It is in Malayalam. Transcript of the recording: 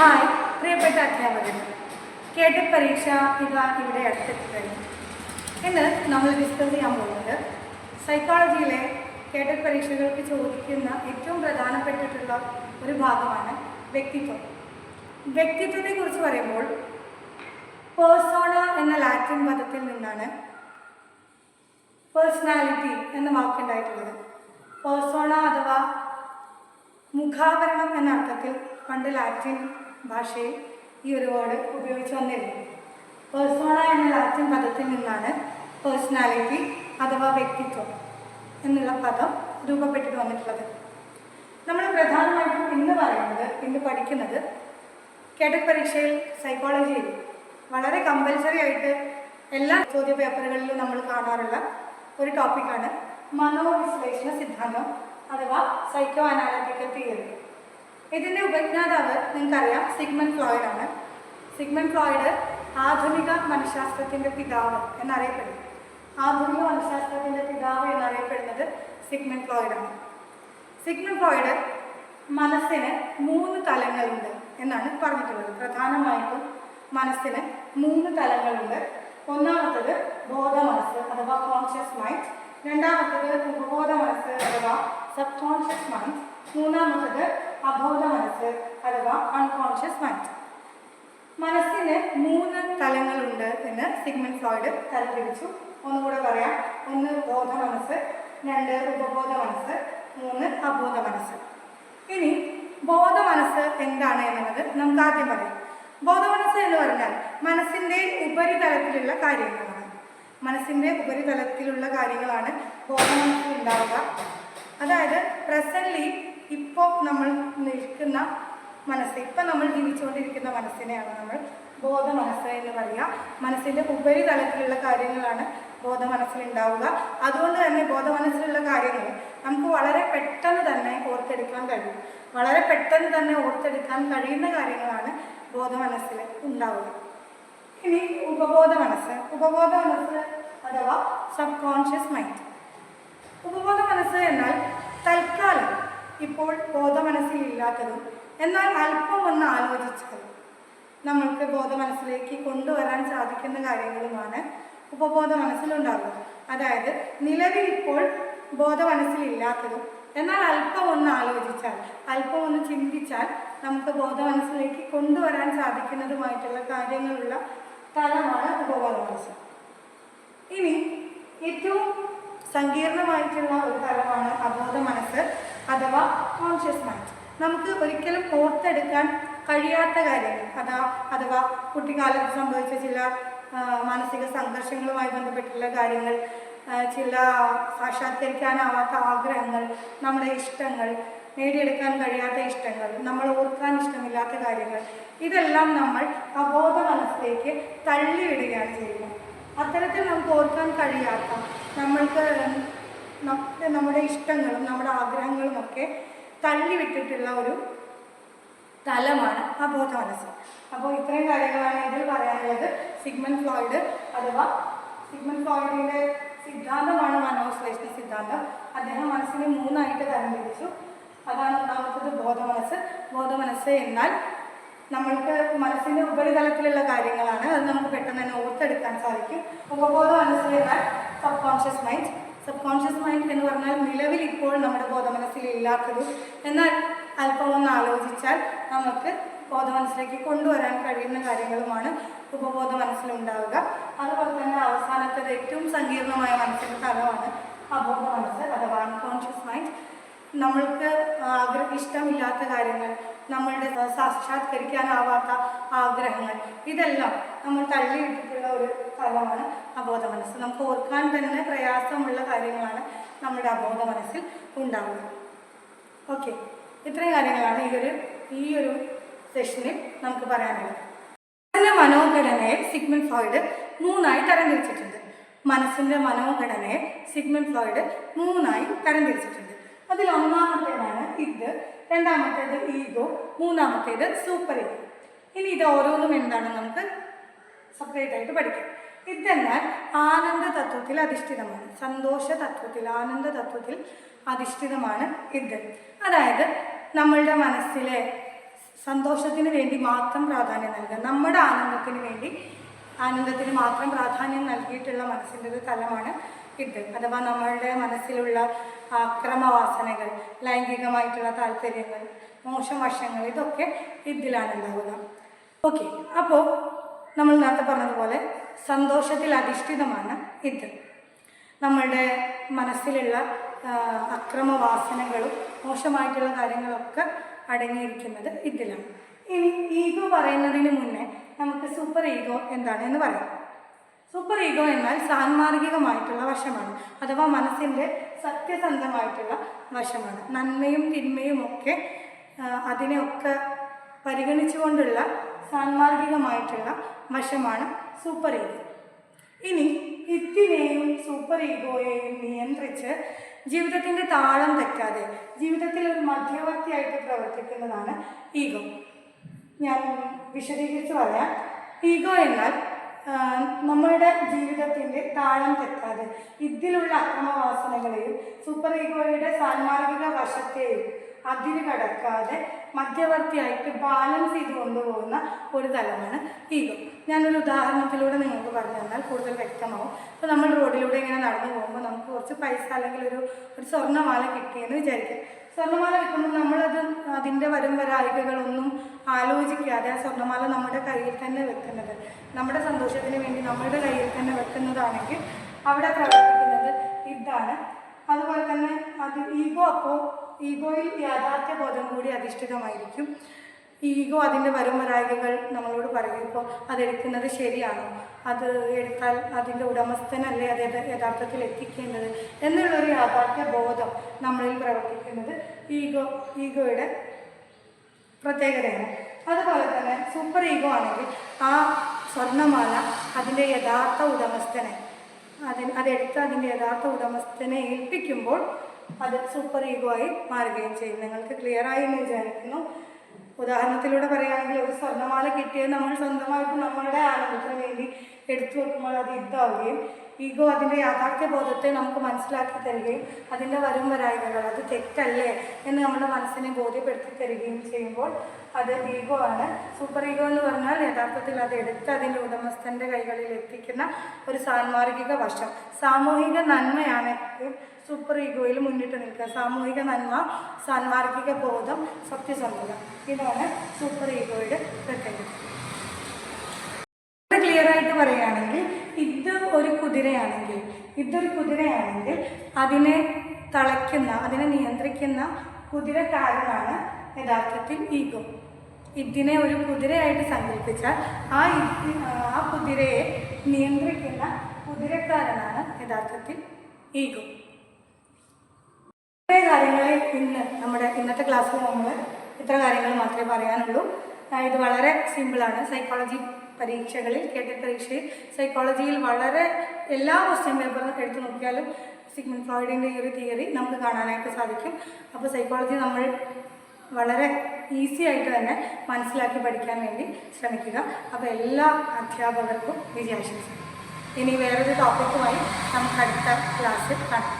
ഹായ് പ്രിയപ്പെട്ട അധ്യാപകർ കേട്ട പരീക്ഷ ഇവ ഇവിടെ അടുത്തെത്തിക്കഴിഞ്ഞു ഇന്ന് നമ്മൾ ഡിസ്കസ് ചെയ്യാൻ പോകുന്നത് സൈക്കോളജിയിലെ കേട്ട പരീക്ഷകൾക്ക് ചോദിക്കുന്ന ഏറ്റവും പ്രധാനപ്പെട്ടിട്ടുള്ള ഒരു ഭാഗമാണ് വ്യക്തിത്വം. വ്യക്തിത്വത്തെക്കുറിച്ച് പറയുമ്പോൾ പേഴ്സോണ എന്ന ലാറ്റിൻ പദത്തിൽ നിന്നാണ് പേഴ്സണാലിറ്റി എന്ന വാക്കുണ്ടായിട്ടുള്ളത് പേഴ്സോണ അഥവാ മുഖാവരണം എന്ന അർത്ഥത്തിൽ പണ്ട് ലാറ്റിൻ ഭാഷയിൽ ഈ ഒരു വേർഡ് ഉപയോഗിച്ച് വന്നിരുന്നു. പേഴ്സോണ എന്ന ലാറ്റിൻ പദത്തിൽ നിന്നാണ് പേഴ്സണാലിറ്റി അഥവാ വ്യക്തിത്വം എന്നുള്ള പദം രൂപപ്പെട്ടിട്ട് വന്നിട്ടുള്ളത്. നമ്മൾ പ്രധാനമായിട്ടും ഇന്ന് പറയുന്നത് ഇന്ന് പഠിക്കുന്നത് കേട്ടക് പരീക്ഷയിൽ സൈക്കോളജിയിൽ വളരെ കമ്പൽസറി ആയിട്ട് എല്ലാ ചോദ്യ പേപ്പറുകളിലും നമ്മൾ കാണാറുള്ള ഒരു ടോപ്പിക്കാണ് മനോവിശ്ലേഷണ സിദ്ധാന്തം അഥവാ സൈക്കോ അനാലിറ്റിക്കൽ തിയറി ഇതിന്റെ ഉപജ്ഞാതാവ് നിങ്ങൾക്കറിയാം സിഗ്മൻ ഫ്ലോയിഡ് ആണ്. സിഗ്മൻ ഫ്ലോയിഡ് ആധുനിക മനഃശാസ്ത്രത്തിന്റെ പിതാവ് എന്നറിയപ്പെടുന്നു. ആധുനിക മനഃശാസ്ത്രത്തിന്റെ പിതാവ് എന്നറിയപ്പെടുന്നത് സിഗ്മൻ ആണ്. സിഗ്മൻ ഫ്ലോയിഡ് മനസ്സിന് മൂന്ന് തലങ്ങളുണ്ട് എന്നാണ് പറഞ്ഞിട്ടുള്ളത്. പ്രധാനമായിട്ടും മനസ്സിന് മൂന്ന് തലങ്ങളുണ്ട്. ഒന്നാമത്തത് ബോധ മനസ്സ് അഥവാ കോൺഷ്യസ് മൈൻഡ് രണ്ടാമത്തത് ഉപബോധ മനസ്സ് അഥവാ സബ് കോൺഷ്യസ് മൈൻഡ് മൂന്നാമത്തത് അബോധ മനസ്സ് അഥവാ അൺകോൺഷ്യസ് മൈൻഡ് മനസ്സിന് മൂന്ന് തലങ്ങളുണ്ട് എന്ന് സിഗ്മൻ ഫ്ലോയിഡ് തരംതിരിച്ചു. ഒന്നുകൂടെ പറയാം. ഒന്ന് ബോധ മനസ്സ് രണ്ട് ഉപബോധ മനസ്സ് മൂന്ന് അബോധ മനസ്സ് ഇനി ബോധ മനസ്സ് എന്താണ് എന്നുള്ളത് നമുക്ക് ആദ്യം പറയാം. ബോധ മനസ്സ് എന്ന് പറഞ്ഞാൽ മനസ്സിന്റെ ഉപരിതലത്തിലുള്ള കാര്യങ്ങളാണ്. മനസ്സിന്റെ ഉപരിതലത്തിലുള്ള കാര്യങ്ങളാണ് ബോധ മനസ്സിൽ ഉണ്ടാവുക. അതായത് പ്രസന്റ്ലി ഇപ്പോൾ നമ്മൾ നിൽക്കുന്ന മനസ്സ് ഇപ്പം നമ്മൾ ജീവിച്ചുകൊണ്ടിരിക്കുന്ന മനസ്സിനെയാണ് നമ്മൾ ബോധ മനസ്സ് എന്ന് പറയുക. മനസ്സിന്റെ ഉപരിതലത്തിലുള്ള കാര്യങ്ങളാണ് ബോധ മനസ്സിലുണ്ടാവുക അതുകൊണ്ട് തന്നെ ബോധ മനസ്സിലുള്ള കാര്യങ്ങൾ നമുക്ക് വളരെ പെട്ടെന്ന് തന്നെ ഓർത്തെടുക്കാൻ കഴിയും. വളരെ പെട്ടെന്ന് തന്നെ ഓർത്തെടുക്കാൻ കഴിയുന്ന കാര്യങ്ങളാണ് ബോധ മനസ്സിൽ ഉണ്ടാവുക. ഇനി ഉപബോധ മനസ്സ് ഉപബോധ മനസ്സ് അഥവാ സബ് കോൺഷ്യസ് മൈൻഡ് ഉപബോധ മനസ്സ് എന്നാൽ തൽക്കാലം ഇപ്പോൾ ബോധമനസ്സിലില്ലാത്തതും എന്നാൽ അല്പം ഒന്ന് ആലോചിച്ചാൽ നമ്മൾക്ക് ബോധ മനസ്സിലേക്ക് കൊണ്ടുവരാൻ സാധിക്കുന്ന കാര്യങ്ങളുമാണ് ഉപബോധ മനസ്സിലുണ്ടാകുക അതായത് നിലവിൽ ഇപ്പോൾ ബോധ മനസ്സിലില്ലാത്തതും എന്നാൽ അല്പം ഒന്ന് ആലോചിച്ചാൽ അല്പം ഒന്ന് ചിന്തിച്ചാൽ നമുക്ക് ബോധ മനസ്സിലേക്ക് കൊണ്ടുവരാൻ സാധിക്കുന്നതുമായിട്ടുള്ള കാര്യങ്ങളുള്ള തലമാണ് ഉപബോധ മനസ്സ് ഇനി ഏറ്റവും സങ്കീർണമായിട്ടുള്ള ഒരു തലമാണ് അബോധ മനസ്സ് അഥവാ കോൺഷ്യസ് മൈൻഡ് നമുക്ക് ഒരിക്കലും ഓർത്തെടുക്കാൻ കഴിയാത്ത കാര്യങ്ങൾ. അതാ അഥവാ കുട്ടിക്കാലത്ത് സംഭവിച്ച ചില മാനസിക സംഘർഷങ്ങളുമായി ബന്ധപ്പെട്ടുള്ള കാര്യങ്ങൾ ചില സാക്ഷാത്കരിക്കാനാവാത്ത ആഗ്രഹങ്ങൾ നമ്മുടെ ഇഷ്ടങ്ങൾ നേടിയെടുക്കാൻ കഴിയാത്ത ഇഷ്ടങ്ങൾ നമ്മൾ ഓർക്കാൻ ഇഷ്ടമില്ലാത്ത കാര്യങ്ങൾ ഇതെല്ലാം നമ്മൾ അബോധ മനസ്സിലേക്ക് തള്ളിവിടുകയാണ് ചെയ്യുന്നത്. അത്തരത്തിൽ നമുക്ക് ഓർക്കാൻ കഴിയാത്ത നമ്മൾക്ക് നമ്മുടെ ഇഷ്ടങ്ങളും നമ്മുടെ ആഗ്രഹങ്ങളും ഒക്കെ തള്ളിവിട്ടിട്ടുള്ള ഒരു തലമാണ് അബോധ മനസ്സ് അപ്പോൾ ഇത്രയും കാര്യങ്ങളാണ് ഇതിൽ പറയാനുള്ളത്. സിഗ്മൻ ഫ്ലോയിഡ് അഥവാ സിഗ്മൻ ഫ്ലോയിഡിന്റെ സിദ്ധാന്തമാണ് മനോവിശ്ലേഷണ സിദ്ധാന്തം. അദ്ദേഹം മനസ്സിനെ മൂന്നായിട്ട് തരംതിരിച്ചു. അതാണ് ഒന്നാമത്തത് ബോധമനസ്സ് ബോധമനസ്സ് എന്നാൽ നമ്മൾക്ക് മനസ്സിന്റെ ഉപരിതലത്തിലുള്ള കാര്യങ്ങളാണ്. അത് നമുക്ക് പെട്ടെന്ന് തന്നെ ഓർത്തെടുക്കാൻ സാധിക്കും. ഉപബോധ മനസ്സ് എന്നാൽ subconscious mind subconscious mind എന്ന് പറഞ്ഞാൽ നിലവിൽ ഇപ്പോൾ നമ്മുടെ ബോധമനസ്സിൽ ഇല്ലാത്തത് എന്നാൽ അല്പം ഒന്ന് ആലോചിച്ചാൽ നമുക്ക് ബോധമനസ്സിലേക്ക് കൊണ്ടുവരാൻ കഴിയുന്ന കാര്യങ്ങളുമാണ് ഉപബോധ മനസ്സിലുണ്ടാവുക അതുപോലെ തന്നെ അവസാനത്തത് ഏറ്റവും സങ്കീർണമായ മനസ്സിന്റെ തലമാണ് അബോധ മനസ്സ് അഥവാ അൺകോൺഷ്യസ് മൈൻഡ് നമ്മൾക്ക് ആഗ്രഹ ഇഷ്ടമില്ലാത്ത കാര്യങ്ങൾ നമ്മളുടെ സാക്ഷാത്കരിക്കാനാവാത്ത ആഗ്രഹങ്ങൾ. ഇതെല്ലാം നമ്മൾ തള്ളിയിട്ടിട്ടുള്ള ഒരു ഫലമാണ് അബോധ മനസ്സ്. നമുക്ക് ഓർക്കാൻ തന്നെ പ്രയാസമുള്ള കാര്യങ്ങളാണ് നമ്മുടെ അബോധ മനസ്സിൽ ഉണ്ടാവുന്നത്. ഓക്കെ ഇത്രയും കാര്യങ്ങളാണ് ഈ ഒരു ഈ ഒരു സെഷനിൽ നമുക്ക് പറയാനുള്ളത്. മനസ്സിന്റെ മനോഘടനയെ സിഗ്മൻ ഫ്ലോയിഡ് മൂന്നായി തരംതിരിച്ചിട്ടുണ്ട്. മനസ്സിന്റെ മനോഘടനയെ സിഗ്മൻ ഫ്ലോയിഡ് മൂന്നായി തരംതിരിച്ചിട്ടുണ്ട്. അതിൽ ഒന്നാമത്തേതാണ് ഇത് രണ്ടാമത്തേത് ഈഗോ മൂന്നാമത്തേത് സൂപ്പർ ഈഗോ ഇനി ഇത് ഓരോന്നും എന്താണ് നമുക്ക് സെപ്പറേറ്റ് ആയിട്ട് പഠിക്കാം. ഇതെന്നാൽ ആനന്ദ തത്വത്തിൽ അധിഷ്ഠിതമാണ്. സന്തോഷ തത്വത്തിൽ ആനന്ദ തത്വത്തിൽ അധിഷ്ഠിതമാണ് ഇത്. അതായത് നമ്മളുടെ മനസ്സിലെ സന്തോഷത്തിന് വേണ്ടി മാത്രം പ്രാധാന്യം നൽകുക. നമ്മുടെ ആനന്ദത്തിന് വേണ്ടി ആനന്ദത്തിന് മാത്രം പ്രാധാന്യം നൽകിയിട്ടുള്ള മനസ്സിന്റെ ഒരു തലമാണ് ഇത് അഥവാ നമ്മളുടെ മനസ്സിലുള്ള ആക്രമവാസനകൾ ലൈംഗികമായിട്ടുള്ള താല്പര്യങ്ങൾ മോശം വശങ്ങൾ ഇതൊക്കെ ഇതിലാണ് ഉണ്ടാവുക. ഓക്കെ അപ്പോൾ നമ്മൾ നേരത്തെ പറഞ്ഞതുപോലെ സന്തോഷത്തിൽ അധിഷ്ഠിതമാണ് ഇത്. നമ്മളുടെ മനസ്സിലുള്ള അക്രമവാസനകളും മോശമായിട്ടുള്ള കാര്യങ്ങളൊക്കെ അടങ്ങിയിരിക്കുന്നത് ഇതിലാണ്. ഇനി ഈഗോ പറയുന്നതിന് മുന്നേ നമുക്ക് സൂപ്പർ ഈഗോ എന്താണ് എന്ന് പറയാം. സൂപ്പർ ഈഗോ എന്നാൽ സാൻമാർഗികമായിട്ടുള്ള വശമാണ് അഥവാ മനസ്സിന്റെ സത്യസന്ധമായിട്ടുള്ള വശമാണ്. നന്മയും തിന്മയും ഒക്കെ അതിനെയൊക്കെ പരിഗണിച്ചുകൊണ്ടുള്ള സാൻമാർഗികമായിട്ടുള്ള വശമാണ് സൂപ്പർ ഈഗോ ഇനി ഇത്തിനെയും സൂപ്പർ ഈഗോയെയും നിയന്ത്രിച്ച് ജീവിതത്തിന്റെ താളം തെറ്റാതെ ജീവിതത്തിൽ ഒരു മധ്യവർത്തിയായിട്ട് പ്രവർത്തിക്കുന്നതാണ് ഈഗോ ഞാൻ വിശദീകരിച്ച് പറയാം. ഈഗോ എന്നാൽ നമ്മളുടെ ജീവിതത്തിന്റെ താളം തെറ്റാതെ ഇതിലുള്ള അക്രമവാസനകളെയും സൂപ്പർ ഈഗോയുടെ സാൻമാർഗിക വശത്തെയും അതിര് കടക്കാതെ മധ്യവർത്തിയായിട്ട് ബാലൻസ് ചെയ്ത് കൊണ്ടുപോകുന്ന ഒരു തലമാണ് ഈഗോ. ഞാനൊരു ഉദാഹരണത്തിലൂടെ നിങ്ങൾക്ക് പറഞ്ഞു തന്നാൽ കൂടുതൽ വ്യക്തമാവും. അപ്പോൾ നമ്മൾ റോഡിലൂടെ ഇങ്ങനെ നടന്നു പോകുമ്പോൾ നമുക്ക് കുറച്ച് പൈസ അല്ലെങ്കിൽ ഒരു ഒരു സ്വർണമാല കിട്ടിയെന്ന് വിചാരിക്കാം. സ്വർണമാല കിട്ടുമ്പോൾ നമ്മളത് അതിന്റെ വരും വരായികകളൊന്നും ആലോചിക്കാതെ ആ സ്വർണമാല നമ്മുടെ കയ്യിൽ തന്നെ വെക്കുന്നത് നമ്മുടെ സന്തോഷത്തിന് വേണ്ടി നമ്മുടെ കയ്യിൽ തന്നെ വെക്കുന്നതാണെങ്കിൽ അവിടെ പ്രവർത്തിക്കുന്നത് ഇതാണ്. അതുപോലെ തന്നെ അത് ഈഗോ അപ്പോൾ ഈഗോയിൽ യാഥാർത്ഥ്യബോധം കൂടി അധിഷ്ഠിതമായിരിക്കും. ഈഗോ അതിന്റെ വരും വരായികൾ നമ്മളോട് പറയും ഇപ്പോൾ അതെടുക്കുന്നത് ശരിയാണോ? അത് എടുത്താൽ അതിന്റെ ഉടമസ്ഥനല്ലേ അത് യഥ- യഥാർത്ഥത്തിൽ എത്തിക്കേണ്ടത്? എന്നുള്ളൊരു യാഥാർത്ഥ്യ ബോധം നമ്മളിൽ പ്രവർത്തിക്കുന്നത് ഈഗോ ഈഗോയുടെ പ്രത്യേകതയാണ്. അതുപോലെ തന്നെ സൂപ്പർ ഈഗോ ആണെങ്കിൽ ആ സ്വർണമാല അതിന്റെ യഥാർത്ഥ ഉടമസ്ഥനെ അതിന് അതെടുത്ത് അതിന്റെ യഥാർത്ഥ ഉടമസ്ഥനെ ഏൽപ്പിക്കുമ്പോൾ അത് സൂപ്പർ ഈഗോ ആയി മാറുകയും ചെയ്യും. നിങ്ങൾക്ക് ക്ലിയർ ആയി എന്ന് വിചാരിക്കുന്നു. ഉദാഹരണത്തിലൂടെ പറയുകയാണെങ്കിൽ ഒരു സ്വർണമാല കിട്ടിയത് നമ്മൾ സ്വന്തമായിട്ട് നമ്മളുടെ ആനന്ദത്തിന് വേണ്ടി എടുത്തു വെക്കുമ്പോൾ അത് ഇതാവുകയും ഈഗോ അതിന്റെ യാഥാർത്ഥ്യ ബോധത്തെ നമുക്ക് മനസ്സിലാക്കി തരികയും അതിന്റെ വരും വരായികകൾ അത് തെറ്റല്ലേ എന്ന് നമ്മുടെ മനസ്സിനെ ബോധ്യപ്പെടുത്തി തരികയും ചെയ്യുമ്പോൾ അത് ഈഗോ ആണ്. സൂപ്പർ ഈഗോ എന്ന് പറഞ്ഞാൽ യഥാർത്ഥത്തിൽ അത് എടുത്ത് അതിന്റെ ഉടമസ്ഥന്റെ കൈകളിൽ എത്തിക്കുന്ന ഒരു സാൻമാർഗിക വശം. സാമൂഹിക നന്മയാണ് സൂപ്പർ ഈഗോയിൽ മുന്നിട്ട് നിൽക്കുക. സാമൂഹിക നന്മ സാൻമാർഗിക ബോധം സത്യസന്ധത. ഇതാണ് സൂപ്പർ ഈഗോയുടെ പ്രത്യേകത ക്ലിയർ ആയിട്ട് പറയുകയാണെങ്കിൽ ഇത് ഒരു കുതിരയാണെങ്കിൽ ഇതൊരു കുതിരയാണെങ്കിൽ അതിനെ തളയ്ക്കുന്ന അതിനെ നിയന്ത്രിക്കുന്ന കുതിരക്കാരനാണ് യഥാർത്ഥത്തിൽ ഈഗോ. ഇതിനെ ഒരു കുതിരയായിട്ട് സങ്കല്പിച്ചാൽ ആ ആ കുതിരയെ നിയന്ത്രിക്കുന്ന കുതിരക്കാരനാണ് യഥാർത്ഥത്തിൽ ഈഗോ. ഇത്രയും കാര്യങ്ങളെ ഇന്ന് നമ്മുടെ ഇന്നത്തെ ക്ലാസ്സിൽ നമ്മൾ ഇത്ര കാര്യങ്ങൾ മാത്രമേ പറയാനുള്ളൂ. ഇത് വളരെ സിമ്പിളാണ്. സൈക്കോളജി പരീക്ഷകളിൽ കേട്ട പരീക്ഷയിൽ സൈക്കോളജിയിൽ വളരെ എല്ലാ ക്വസ്റ്റ്യൻ പേപ്പറും എടുത്തു നോക്കിയാലും സിഗ്മൻ ഫ്രോയിഡിന്റെ ഈ ഒരു തിയറി നമുക്ക് കാണാനായിട്ട് സാധിക്കും. അപ്പോൾ സൈക്കോളജി നമ്മൾ വളരെ ഈസി ആയിട്ട് തന്നെ മനസ്സിലാക്കി പഠിക്കാൻ വേണ്ടി ശ്രമിക്കുക. അപ്പോൾ എല്ലാ അധ്യാപകർക്കും വിജയാശംസകൾ ഇനി വേറൊരു ടോപ്പിക്കുമായി നമുക്ക് അടുത്ത ക്ലാസ്സിൽ കാണാം.